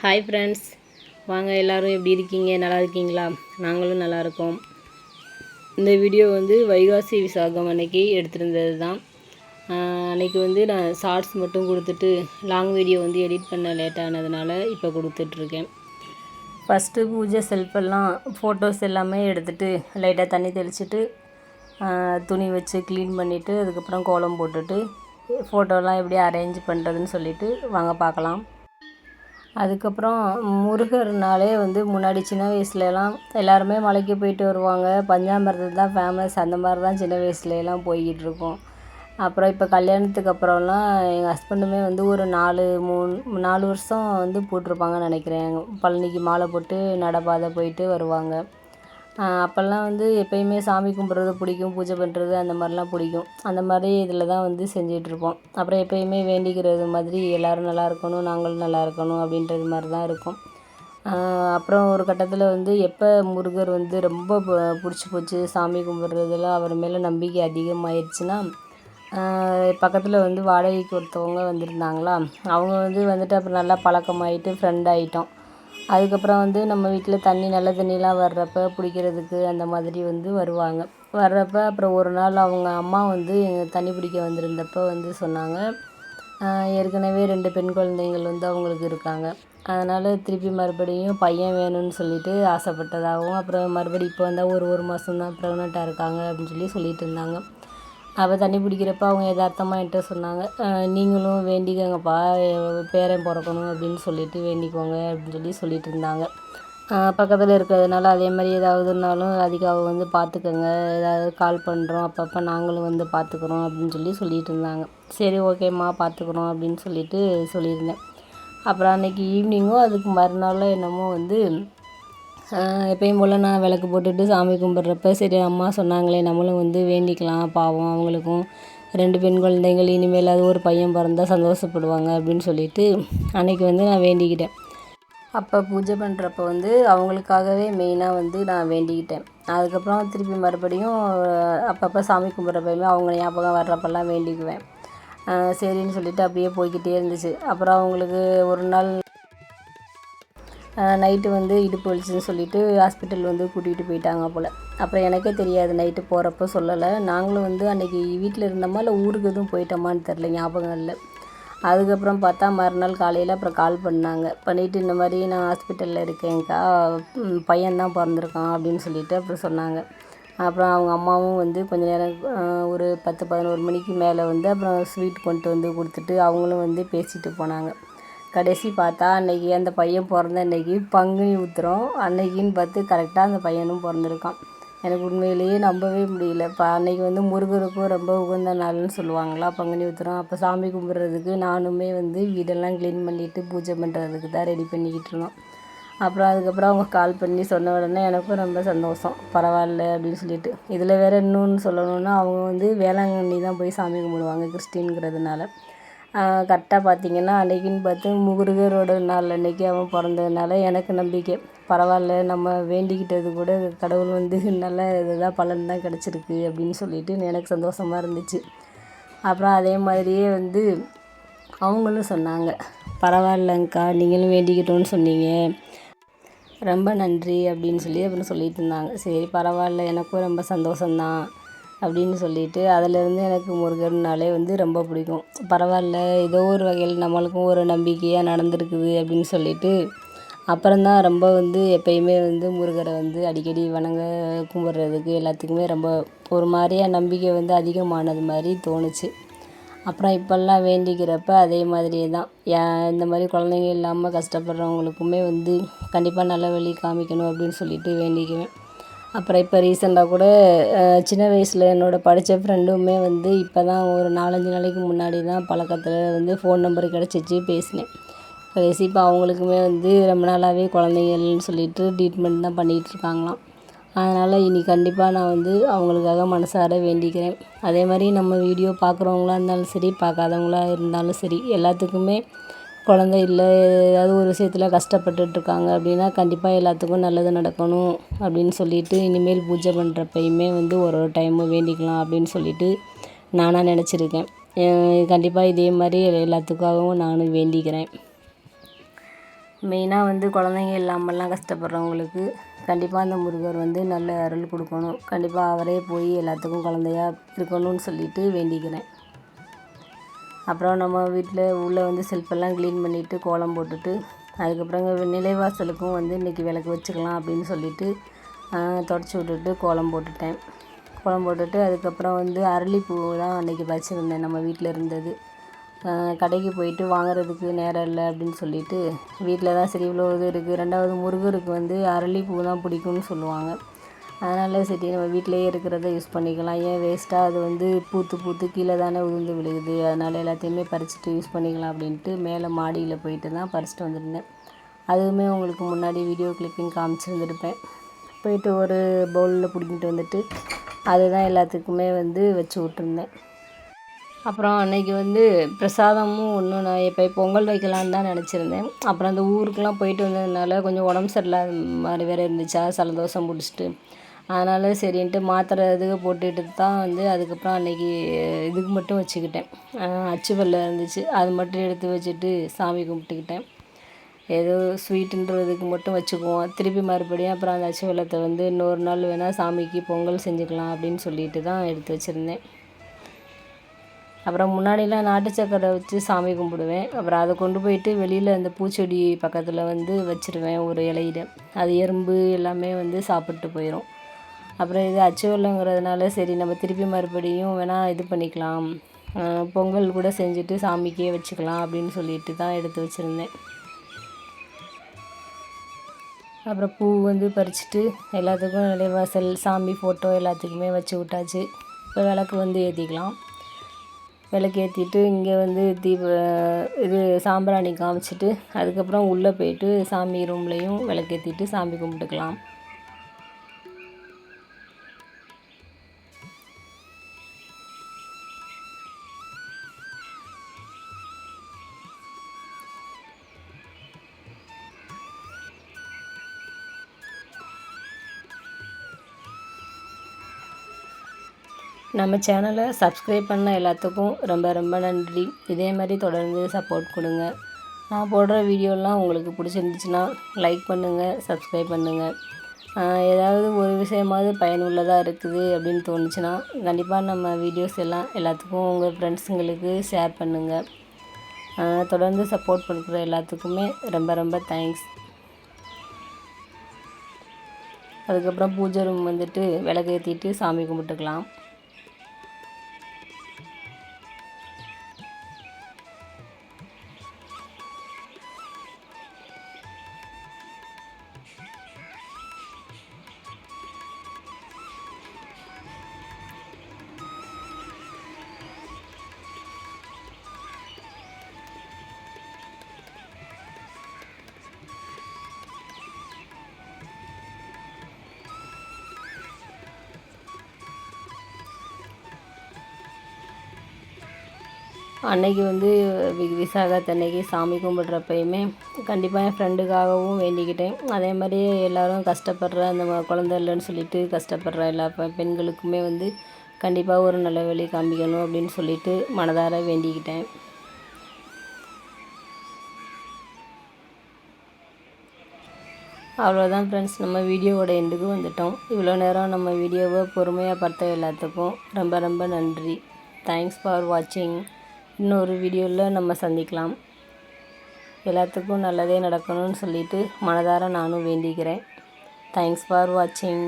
Hi friends வாங்க எல்லோரும் எப்படி இருக்கீங்க? நல்லா இருக்கீங்களா? நாங்களும் நல்லா இருக்கோம். இந்த வீடியோ வந்து வைகாசி விசாகம் அன்னைக்கு எடுத்திருந்தது தான் அன்றைக்கி வந்து நான் ஷார்ட்ஸ் மட்டும் கொடுத்துட்டு லாங் வீடியோ வந்து எடிட் பண்ண லேட் ஆனதுனால இப்போ கொடுத்துட்ருக்கேன். ஃபஸ்ட்டு பூஜை செல்ஃபெல்லாம் ஃபோட்டோஸ் எல்லாமே எடுத்துகிட்டு லைட்டாக தண்ணி தெளிச்சுட்டு துணி வச்சு க்ளீன் பண்ணிவிட்டு அதுக்கப்புறம் கோலம் போட்டுட்டு ஃபோட்டோலாம் எப்படி அரேஞ்ச் பண்ணுறதுன்னு சொல்லிவிட்டு வாங்க பார்க்கலாம். அதுக்கப்புறம் முருகர்னாலே வந்து முன்னாடி சின்ன வயசுலலாம் எல்லாருமே மலைக்கு போயிட்டு வருவாங்க. பஞ்சாமிர்தம் தான் ஃபேமஸ் அந்த மாதிரி தான் சின்ன வயசுலலாம் போய்கிட்டு இருக்கோம் அப்புறம் இப்போ கல்யாணத்துக்கு அப்புறம்லாம் எங்கள் ஹஸ்பண்டுமே வந்து ஒரு நாலு மூணு நாலு வருஷம் வந்து போட்டிருப்பாங்கன்னு நினைக்கிறேன். பழனிக்கு மாலை போட்டு நடைபாதை போயிட்டு வருவாங்க. அப்போல்லாம் வந்து எப்பயுமே சாமி கும்பிட்றது பிடிக்கும் பூஜை பண்ணுறது அந்த மாதிரிலாம் பிடிக்கும். அந்த மாதிரி இதில் தான் வந்து செஞ்சிகிட்ருப்போம் அப்புறம் எப்பயுமே வேண்டிக்கிறது மாதிரி எல்லோரும் நல்லா இருக்கணும் நாங்களும் நல்லா இருக்கணும் அப்படின்றது மாதிரி தான் இருக்கும். அப்புறம் ஒரு கட்டத்தில் வந்து எப்போ முருகர் வந்து ரொம்ப பிடிச்சி போச்சு சாமி கும்பிட்றதுல அவர் மேலே நம்பிக்கை அதிகமாகிடுச்சுன்னா பக்கத்தில் வந்து வாடகைக்கு ஒருத்தவங்க வந்திருந்தாங்களா அவங்க வந்து வந்துட்டு அப்புறம் நல்லா பழக்கமாயிட்டு ஃப்ரெண்ட் ஆகிட்டோம் அதுக்கப்புறம் வந்து நம்ம வீட்டில் தண்ணி நல்ல தண்ணிலாம் வர்றப்போ பிடிக்கிறதுக்கு அந்த மாதிரி வந்து வருவாங்க. வர்றப்ப அப்புறம் ஒரு நாள் அவங்க அம்மா வந்து எங்கள் தண்ணி பிடிக்க வந்திருந்தப்போ வந்து சொன்னாங்க ஏற்கனவே ரெண்டு பெண் குழந்தைங்கள் வந்து அவங்களுக்கு இருக்காங்க. அதனால் திருப்பி மறுபடியும் பையன் வேணும்னு சொல்லிட்டு ஆசைப்பட்டதாகவும் அப்புறம் மறுபடியும் இப்போ வந்தால் ஒரு ஒரு மாதம் தான் ப்ரெக்னெண்ட்டாக இருக்காங்க அப்படின்னு சொல்லி சொல்லிகிட்டு இருந்தாங்க. அப்போ தண்ணி பிடிக்கிறப்ப அவங்க எதார்த்தமாக என்கிட்ட சொன்னாங்க. நீங்களும் வேண்டிக்கங்கப்பா. பேரன் பிறக்கணும் அப்படின்னு சொல்லிட்டு வேண்டிக்கோங்க அப்படின்னு சொல்லி சொல்லிட்டு இருந்தாங்க. பக்கத்தில் இருக்கிறதுனால அதே மாதிரி ஏதாவதுனாலும் அதிகாவை வந்து பார்த்துக்கோங்க ஏதாவது கால் பண்ணுறோம் அப்பப்போ நாங்களும் வந்து பார்த்துக்குறோம் அப்படின்னு சொல்லி சொல்லிட்டு இருந்தாங்க. சரி ஓகேம்மா. பார்த்துக்குறோம் அப்படின்னு சொல்லிட்டு சொல்லியிருந்தேன். அப்புறம் அன்றைக்கி ஈவினிங்கும் அதுக்கு மறுநாளும் என்னமோ வந்து எப்பயும் போல் நான் விளக்கு போட்டுட்டு சாமி கும்பிட்றப்ப சரி அம்மா சொன்னாங்களே நம்மளும் வந்து வேண்டிக்கலாம் பாவம் அவங்களுக்கும். ரெண்டு பெண் குழந்தைங்கள் இனிமேலாவது ஒரு பையன் பிறந்தா சந்தோஷப்படுவாங்க அப்படின்னு சொல்லிட்டு அன்றைக்கி வந்து நான் வேண்டிக்கிட்டேன். அப்போ பூஜை பண்ணுறப்ப வந்து அவங்களுக்காகவே மெயினாக வந்து நான் வேண்டிக்கிட்டேன். அதுக்கப்புறம் திருப்பி மறுபடியும் அப்பப்போ சாமி கும்பிட்றப்பயுமே அவங்க ஞாபகம் வர்றப்பெல்லாம் வேண்டிக்குவேன். சரின்னு சொல்லிவிட்டு அப்படியே போய்கிட்டே இருந்துச்சு. அப்புறம் அவங்களுக்கு ஒரு நாள் நைட்டு வந்து இடுப்பு வலிச்சுன்னு சொல்லிட்டு ஹாஸ்பிட்டல் வந்து கூட்டிகிட்டு போயிட்டாங்க போல். அப்புறம் எனக்கே தெரியாது நைட்டு போகிறப்ப சொல்லலை. நாங்களும் வந்து அன்றைக்கி வீட்டில் இருந்தோமா இல்லை ஊருக்கு எதுவும் போயிட்டோமான்னு தெரில ஞாபகம் இல்லை. அதுக்கப்புறம் பார்த்தா மறுநாள் காலையில் அப்புறம் கால் பண்ணாங்க. பண்ணிவிட்டு இந்த மாதிரி நான் ஹாஸ்பிட்டலில் இருக்கேன்க்கா பையன்தான் பிறந்திருக்கான் அப்படின்னு சொல்லிவிட்டு அப்புறம் சொன்னாங்க. அப்புறம் அவங்க அம்மாவும் வந்து கொஞ்ச நேரம் ஒரு பத்து பதினோரு மணிக்கு மேலே வந்து அப்புறம் ஸ்வீட் கொண்டு வந்து கொடுத்துட்டு அவங்களும் வந்து பேசிட்டு போனாங்க. கடைசி பார்த்தா அன்னைக்கு அந்த பையன் பிறந்த அன்றைக்கி பங்குனி உத்திரம் அன்றைக்கின்னு பார்த்து கரெக்டாக அந்த பையனும் பிறந்திருக்கான். எனக்கு உண்மையிலேயே நம்பவே முடியல. இப்போ அன்னைக்கு வந்து முருகருக்கும் ரொம்ப உகந்த நாள்னு சொல்லுவாங்களா பங்குனி உத்திரம். அப்போ சாமி கும்பிட்றதுக்கு நானுமே வந்து வீடெல்லாம் க்ளீன் பண்ணிவிட்டு பூஜை பண்ணுறதுக்கு தான் ரெடி பண்ணிக்கிட்டு இருந்தோம். அப்புறம் அதுக்கப்புறம் அவங்க கால் பண்ணி சொன்ன உடனே எனக்கும் ரொம்ப சந்தோஷம். பரவாயில்ல அப்படின்னு சொல்லிட்டு. இதில் வேறு இன்னொன்று சொல்லணுன்னா அவங்க வந்து வேளாங்கண்ணி தான் போய் சாமி கும்பிடுவாங்க கிறிஸ்டின்ங்கிறதுனால. கரெக்டாக பார்த்திங்கன்னா அன்றைக்கின்னு பார்த்து முருகரோட நாள் அன்றைக்கி அவன் பிறந்ததுனால எனக்கு நம்பிக்கை. பரவாயில்ல நம்ம வேண்டிக்கிட்டது கூட கடவுள் வந்து நல்ல இதுதான் பலன் தான் கிடச்சிருக்கு அப்படின்னு சொல்லிட்டு எனக்கு சந்தோஷமாக இருந்துச்சு. அப்புறம் அதே மாதிரியே வந்து அவங்களும் சொன்னாங்க பரவாயில்லங்க்கா நீங்களும் வேண்டிக்கிட்டோன்னு சொன்னீங்க. ரொம்ப நன்றி அப்படின்னு சொல்லி அப்புறம் சொல்லிட்டு இருந்தாங்க. சரி பரவாயில்ல எனக்கும் ரொம்ப சந்தோஷந்தான் அப்படின்னு சொல்லிட்டு அதுலேருந்து எனக்கு முருகன்னாலே வந்து ரொம்ப பிடிக்கும். பரவாயில்ல ஏதோ ஒரு வகையில் நம்மளுக்கும் ஒரு நம்பிக்கையாக நடந்திருக்குது அப்படின்னு சொல்லிட்டு அப்புறந்தான் ரொம்ப வந்து எப்பயுமே வந்து முருகரை வந்து அடிக்கடி வணங்க கும்பிட்றதுக்கு எல்லாத்துக்குமே ரொம்ப ஒரு மாதிரியாக நம்பிக்கை வந்து அதிகமானது மாதிரி தோணுச்சு. அப்புறம் இப்போல்லாம் வேண்டிக்கிறப்ப அதே மாதிரியே தான். இந்த மாதிரி குழந்தைங்க இல்லாமல் கஷ்டப்படுறவங்களுக்குமே வந்து கண்டிப்பாக நல்ல வழி காமிக்கணும் அப்படின்னு சொல்லிட்டு வேண்டிக்குவேன். அப்புறம் இப்போ ரீசெண்டாக கூட சின்ன வயசில் என்னோடய படித்த ஃப்ரெண்டுமே வந்து இப்போ தான் ஒரு நாலஞ்சு நாளைக்கு முன்னாடி தான் பழக்கத்தில் வந்து ஃபோன் நம்பர் கிடச்சிச்சு பேசினேன். கடைசி இப்போ அவங்களுக்குமே வந்து ரொம்ப நாளாகவே குழந்தைங்கள்னு சொல்லிட்டு ட்ரீட்மெண்ட் தான் பண்ணிகிட்ருக்காங்களாம் அதனால் இனி கண்டிப்பாக நான் வந்து அவங்களுக்காக மனசார வேண்டிக்கிறேன். அதே மாதிரி நம்ம வீடியோ பார்க்குறவங்களா இருந்தாலும் சரி பார்க்காதவங்களா இருந்தாலும் சரி எல்லாத்துக்குமே குழந்தை இல்லை ஏதாவது ஒரு விஷயத்தில் கஷ்டப்பட்டுட்ருக்காங்க அப்படின்னா கண்டிப்பாக எல்லாத்துக்கும் நல்லது நடக்கணும் அப்படின்னு சொல்லிட்டு இனிமேல் பூஜை பண்ணுறப்பயுமே வந்து ஒரு ஒரு டைமும் வேண்டிக்கலாம் அப்படின்னு சொல்லிட்டு நானாக நினச்சிருக்கேன். கண்டிப்பாக இதே மாதிரி எல்லாத்துக்காகவும் நானும் வேண்டிக்கிறேன். மெயினாக வந்து குழந்தைங்க இல்லாமல்லாம் கஷ்டப்படுறவங்களுக்கு கண்டிப்பாக அந்த முருகர் வந்து நல்ல அருள் கொடுக்கணும். கண்டிப்பாக அவரே போய் எல்லாத்துக்கும் குழந்தையா இருக்கணும்னு சொல்லிட்டு வேண்டிக்கிறேன். அப்புறம் நம்ம வீட்டில் உள்ளே வந்து செல்ஃபெல்லாம் க்ளீன் பண்ணிவிட்டு கோலம் போட்டுட்டு அதுக்கப்புறம் நிலைவாசலுக்கும் வந்து இன்றைக்கி விளக்கு வச்சுக்கலாம் அப்படின்னு சொல்லிட்டு தொடச்சி விட்டுட்டு கோலம் போட்டுட்டேன். கோலம் போட்டுட்டு அதுக்கப்புறம் வந்து அரளிப்பூ தான் அன்றைக்கி வச்சுருந்தேன் நம்ம வீட்டில் இருந்தது. கடைக்கு போயிட்டு வாங்குறதுக்கு நேரம் இல்லை அப்படின்னு சொல்லிட்டு வீட்டில் தான் சரி இவ்வளோ இது இருக்குது ரெண்டாவது முருகருக்கு வந்து அரளிப்பூ தான் பிடிக்கும்னு சொல்லுவாங்க. அதனால் சரி நம்ம வீட்டிலேயே இருக்கிறத யூஸ் பண்ணிக்கலாம். ஏன் வேஸ்ட்டாக அது வந்து பூத்து பூத்து கீழே தானே உதிர்ந்து விழுகுது. அதனால் எல்லாத்தையுமே பறிச்சுட்டு யூஸ் பண்ணிக்கலாம் அப்படின்ட்டு மேலே மாடியில் போயிட்டு தான் பறிச்சிட்டு வந்திருந்தேன். அதுவுமே உங்களுக்கு முன்னாடி வீடியோ கிளிப்பிங் காமிச்சிருந்துருப்பேன். போயிட்டு ஒரு பவுலில் பிடிங்கிட்டு வந்துட்டு அதுதான் எல்லாத்துக்குமே வந்து வச்சு விட்ருந்தேன் அப்புறம் அன்னைக்கு வந்து பிரசாதமும் ஒன்றும் நான் எப்போ பொங்கல் வைக்கலான்னு தான் நினச்சிருந்தேன். அப்புறம் அந்த ஊருக்கெலாம் போயிட்டு வந்ததுனால கொஞ்சம் உடம்பு சரியில்லாத மாதிரி வேறு இருந்துச்சா? சலதோஷம் பிடிச்சிட்டு. அதனால் சரின்ட்டு மாத்திரை இதுக்கு போட்டுட்டு தான் வந்து அதுக்கப்புறம் அன்றைக்கி இதுக்கு மட்டும் வச்சுக்கிட்டேன். அச்சு வெல்லம் இருந்துச்சு. அது மட்டும் எடுத்து வச்சுட்டு சாமி கும்பிட்டுக்கிட்டேன். ஏதோ ஸ்வீட்டுன்றதுக்கு மட்டும் வச்சுக்குவோம். திருப்பி மறுபடியும் அப்புறம் அந்த அச்சு வெள்ளத்தை வந்து இன்னொரு நாள் வேணால் சாமிக்கு பொங்கல் செஞ்சுக்கலாம் அப்படின்னு சொல்லிட்டு தான் எடுத்து வச்சுருந்தேன். அப்புறம் முன்னாடிலாம் நாட்டு சக்கரை வச்சு சாமி கும்பிடுவேன். அப்புறம் அதை கொண்டு போயிட்டு வெளியில் அந்த பூச்செடி பக்கத்தில் வந்து வச்சுருவேன் ஒரு இலையில. அது எறும்பு எல்லாமே வந்து சாப்பிட்டு போயிடும் அப்புறம் இது அச்சுவலங்கிறதுனால சரி நம்ம திருப்பி மறுபடியும் வேணால் இது பண்ணிக்கலாம். பொங்கல் கூட செஞ்சுட்டு சாமிக்கே வச்சுக்கலாம் அப்படின்னு சொல்லிட்டு தான் எடுத்து வச்சுருந்தேன். அப்புறம் பூ வந்து பறிச்சுட்டு எல்லாத்துக்கும் நிலைவாசல் சாமி ஃபோட்டோ எல்லாத்துக்குமே வச்சு விட்டாச்சு. இப்போ விளக்கு வந்து ஏற்றிக்கலாம் விளக்கு ஏற்றிட்டு இங்கே வந்து தீப இது சாம்பிராணி காமிச்சிட்டு அதுக்கப்புறம் உள்ளே போயிட்டு சாமி ரூம்லேயும் விளக்கேற்றிட்டு சாமி கும்பிட்டுக்கலாம். நம்ம சேனலை சப்ஸ்கிரைப் பண்ண எல்லாத்துக்கும் ரொம்ப ரொம்ப நன்றி. இதே மாதிரி தொடர்ந்து சப்போர்ட் கொடுங்க. நான் போடுற வீடியோலாம் உங்களுக்கு பிடிச்சிருந்துச்சுன்னா லைக் பண்ணுங்கள் சப்ஸ்கிரைப் பண்ணுங்கள் ஏதாவது ஒரு விஷயமாவது பயனுள்ளதாக இருக்குது அப்படின்னு தோணுச்சுன்னா கண்டிப்பாக நம்ம வீடியோஸ் எல்லாம் எல்லாத்துக்கும் உங்கள் ஃப்ரெண்ட்ஸுங்களுக்கு ஷேர் பண்ணுங்கள் தொடர்ந்து சப்போர்ட் பண்ணுற எல்லாத்துக்குமே ரொம்ப ரொம்ப தேங்க்ஸ் அதுக்கப்புறம் பூஜை ரூம் வந்துட்டு விளக்கு ஏற்றிட்டு சாமி கும்பிட்டுக்கலாம். அன்னைக்கு வந்து வி விசாகத்தன்னைக்கு சாமி கும்பிட்றப்பயுமே கண்டிப்பாக என் ஃப்ரெண்டுக்காகவும் வேண்டிக்கிட்டேன். அதே மாதிரி எல்லோரும் கஷ்டப்படுற அந்த குழந்த இல்லைன்னு சொல்லிட்டு கஷ்டப்படுற எல்லா பெண்களுக்குமே வந்து கண்டிப்பாக ஒரு நல்ல வழி காமிக்கணும் அப்படின்னு சொல்லிட்டு மனதார வேண்டிக்கிட்டேன். அவ்வளோதான் ஃப்ரெண்ட்ஸ் நம்ம வீடியோவோட எண்டுக்கு வந்துட்டோம். இவ்வளோ நேரம் நம்ம வீடியோவை பொறுமையாக பார்த்த எல்லாத்துக்கும் ரொம்ப ரொம்ப நன்றி. தேங்க்ஸ் ஃபார் வாட்சிங் இன்னொரு வீடியோவில் நம்ம சந்திக்கலாம். எல்லாத்துக்கும் நல்லதே நடக்கணும்னு சொல்லிவிட்டு மனதார நானும் வேண்டிக்கிறேன். தேங்க்ஸ் ஃபார் வாட்சிங்